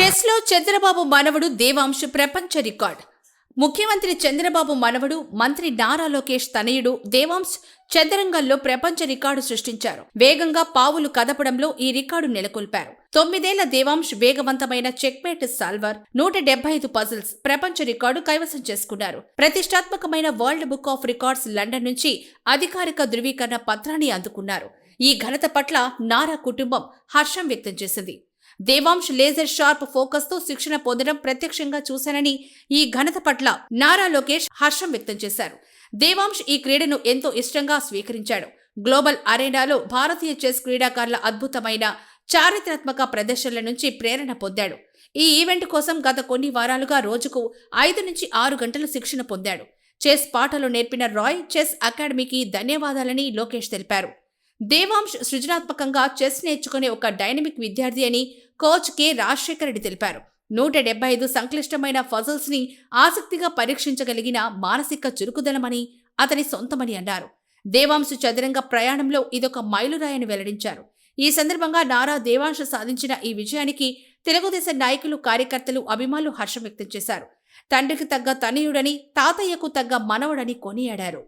చెస్లో చంద్రబాబు మనవడు దేవాంశ్ ప్రపంచ రికార్డ్. ముఖ్యమంత్రి చంద్రబాబు మనవడు మంత్రి నారా లోకేష్ తనయుడు దేవాంశ్ చదరంగంలో ప్రపంచ రికార్డు సృష్టించారు. వేగంగా పావులు కదపడంలో ఈ రికార్డు నెలకొల్పారు. తొమ్మిదేళ్ళ దేవాంశ్ వేగవంతమైన చెక్మేట్ సాల్వర్ నూట డెబ్బై ఐదు పజిల్స్ ప్రపంచ రికార్డు కైవసం చేసుకున్నారు. ప్రతిష్టాత్మకమైన world book of records London నుంచి అధికారిక ధృవీకరణ పత్రాన్ని అందుకున్నారు. ఈ ఘనత పట్ల నారా కుటుంబం హర్షం వ్యక్తం చేసింది. దేవాంశ్ లేజర్ షార్ప్ ఫోకస్తో శిక్షణ పొందడం ప్రత్యక్షంగా చూశానని ఈ ఘనత పట్ల నారా లోకేష్ హర్షం వ్యక్తం చేశారు. దేవాంశ్ ఈ క్రీడను ఎంతో ఇష్టంగా స్వీకరించాడు. గ్లోబల్ అరేనాలో భారతీయ చెస్ క్రీడాకారుల అద్భుతమైన చారిత్రాత్మక ప్రదర్శనల నుంచి ప్రేరణ పొందాడు. ఈ ఈవెంట్ కోసం గత కొన్ని వారాలుగా రోజుకు ఐదు నుంచి ఆరు గంటలు శిక్షణ పొందాడు. చెస్ పాటలు నేర్పిన రాయ్ చెస్ అకాడమీకి ధన్యవాదాలని లోకేష్ తెలిపారు. దేవాంశ్ సృజనాత్మకంగా చెస్ నేర్చుకునే ఒక డైనమిక్ విద్యార్థి అని కోచ్ కె. రాజశేఖర రెడ్డి తెలిపారు. నూట డెబ్బై ఐదు సంక్లిష్టమైన ఫజల్స్ని ఆసక్తిగా పరీక్షించగలిగిన మానసిక చురుకుదలమని అతని సొంతమని అన్నారు. దేవాంశు చదరంగ ప్రయాణంలో ఇదొక మైలురాయని వెల్లడించారు. ఈ సందర్భంగా నారా దేవాంశ సాధించిన ఈ విజయానికి తెలుగుదేశం నాయకులు కార్యకర్తలు అభిమానులు హర్షం వ్యక్తం చేశారు. తండ్రికి తగ్గ తనయుడని తాతయ్యకు తగ్గ మనవడని కొనియాడారు.